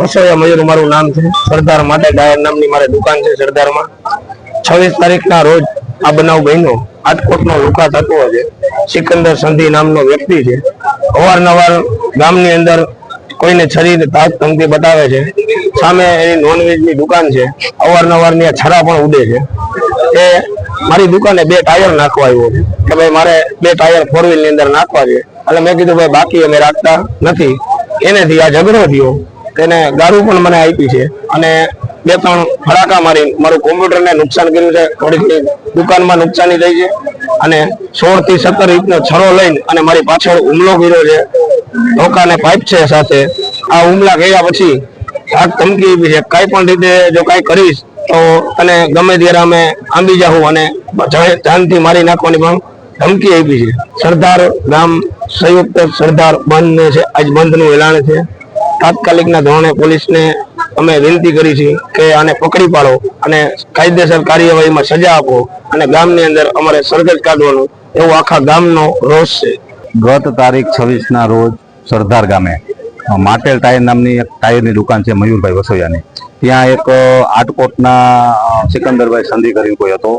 વસોયા મયુર મારું નામ છે. સરદાર માટે ડાયર નામની મારી દુકાન છે સરદારમાં. છવ્વીસ તારીખના રોજ આ બનાવ બન્યો. રાજકોટનો લુકા થતો છે. સિકંદર સંધિ નામનો વ્યક્તિ છે. અવારનવાર ગામની અંદર કોઈને છરી તાજ ધમકી બતાવે છે. સામે એની નોનવેજની દુકાન છે. અવારનવારની આ છરા પણ ઉડે છે. એ મારી દુકાને બે ટાયર નાખવા આવ્યો છે. કે ભાઈ મારે બે ટાયર ફોર વ્હીલની અંદર નાખવા છે. એટલે મેં કીધું, ભાઈ બાકી અમે રાખતા નથી. એનેથી આ ઝઘડો થયો. તેને ગારું પણ મને આપી છે. અને બે ત્રણ ફડાકા મારી મારું કોમ્પ્યુટરને નુકસાન કર્યું છે. થોડી ઘણી દુકાનમાં નુકસાની થઈ છે. અને સોળથી સત્તર ઇંચનો છરો લઈને અને મારી પાછળ હુમલો કર્યો છે. ધોકાને પાઇપ છે સાથે. આ હુમલા કર્યા પછી આગ ધમકી આપી છે. કઈ પણ રીતે જો કઈ કરીશ, તો તને ગમે ત્યારે અમે આંબી જાઉં અને ધ્યાનથી મારી નાખવાની પણ ધમકી આપી છે. સરદાર ગામ સંયુક્ત સરદાર બંધ છે. આજ બંધનું એલાન છે. તાત્કાલિકના ધોરણે પોલીસને અમે વિનંતી કરી છે કે આને પકડી પાડો અને કાયદેસર કાર્યવાહીમાં સજા આપો અને ગામની અંદર અમારે સરગત કાઢવાનું એવો આખા ગામનો રોષ છે. ગત તારીખ છવ્વીસના રોજ સરદાર ગામે માટેલ ટાયર નામની એક ટાયરની દુકાન છે મયુરભાઈ વસોયાની. ત્યાં એક આટકોટના સિકંદરભાઈ સંધિ કરીને કોઈ હતો.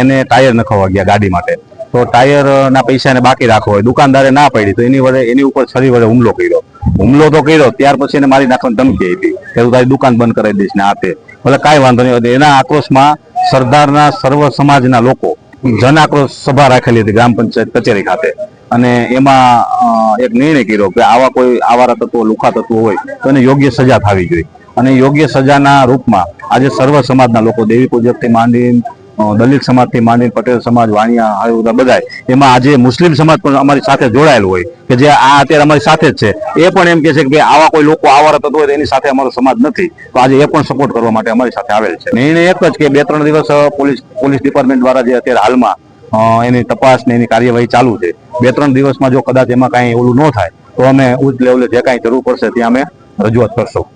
એને ટાયર નખવા ગયા ગાડી માટે. તો ટાયરના પૈસાને બાકી રાખવો હોય, દુકાનદારે ના પડી, તો એની વડે, એની ઉપર છરી વડે હુમલો કર્યો. હુમલો તો કર્યો ત્યાર પછી એને મારી નાખવાની ધમકી આપી. કે તું તારી દુકાન બંધ કરાવી દઈશ ને આ તે. ભલે કાંઈ વાંધો નહીં એના આક્રોશમાં સરદારના સર્વ સમાજના લોકો જન આક્રોશ સભા રાખેલી હતી ગ્રામ પંચાયત કચેરી ખાતે. અને એમાં એક નિર્ણય કર્યો કે આવા કોઈ આવારા તત્વો લુખા તત્વો હોય તો એને યોગ્ય સજા થવી જોઈએ. અને યોગ્ય સજાના રૂપમાં આજે સર્વ સમાજના લોકો દેવી પૂજકથી માંડી અ, દલિત સમાજથી માંડીને પટેલ સમાજ, વાણિયા હાયુદા બધાય, એમાં આજે મુસ્લિમ સમાજ પણ અમારી સાથે જોડાયેલું હોય કે જે આ અત્યારે અમારી સાથે જ છે. એ પણ એમ કે છે કે આવા કોઈ લોકો આવારા તત્વો હોય એની સાથે અમારો સમાજ નથી. તો આજે એ પણ સપોર્ટ કરવા માટે અમારી સાથે આવેલ છે. નિર્ણય એક જ કે બે ત્રણ દિવસ પોલીસ પોલીસ ડિપાર્ટમેન્ટ દ્વારા જે અત્યારે હાલમાં એની તપાસ ને એની કાર્યવાહી ચાલુ છે. બે ત્રણ દિવસમાં જો કદાચ એમાં કાંઈ ઓલું ન થાય, તો અમે ઉચ્ચ લેવલે જે કાંઈ જરૂર પડશે ત્યાં અમે રજૂઆત કરશું.